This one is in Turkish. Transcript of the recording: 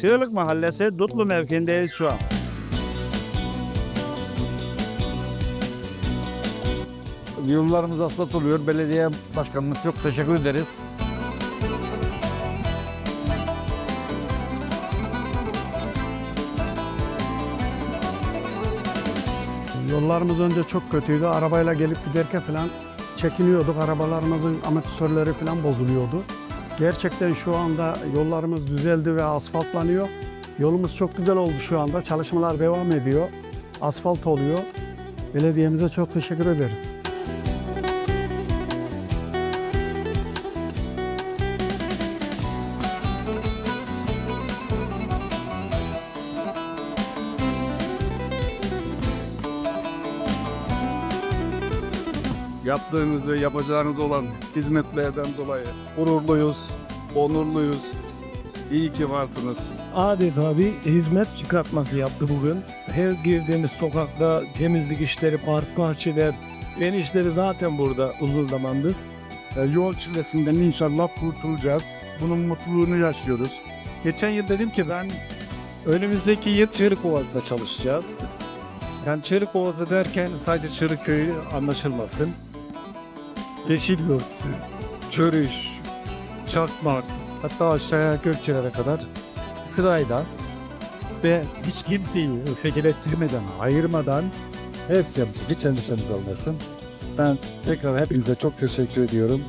Çığlık Mahallesi Dutlu mevkiindeyiz şu an. Yollarımız asfalt oluyor. Belediye başkanımız çok teşekkür ederiz. Yollarımız önce çok kötüydü. Arabayla gelip giderken falan çekiniyorduk. Arabalarımızın amortisörleri falan bozuluyordu. Gerçekten şu anda yollarımız düzeldi ve asfaltlanıyor. Yolumuz çok güzel oldu şu anda. Çalışmalar devam ediyor. Asfalt oluyor. Belediyemize çok teşekkür ederiz. Yaptığınız ve yapacağınız olan hizmetlerden dolayı gururluyuz, onurluyuz. İyi ki varsınız. adeta bir hizmet çıkartması yaptı bugün. Her girdiğimiz sokakta temizlik işleri, park bahçeler, en işleri zaten burada uzun zamandır. E, Yol çilesinden inşallah kurtulacağız. Bunun mutluluğunu yaşıyoruz. Geçen yıl dedim ki ben önümüzdeki yıl Çırık Ovası'da çalışacağız. Yani Çırık Ovası derken sadece Çırık Köyü anlaşılmasın. Yeşilyurt, Çörüş, Çakmak, hatta aşağıya Gökçeler'e kadar sırayla ve hiç kimseyi öfkelettirmeden, ayırmadan hepsi yapacak. Hiç endişeniz olmasın. Ben tekrar hepinize çok teşekkür ediyorum.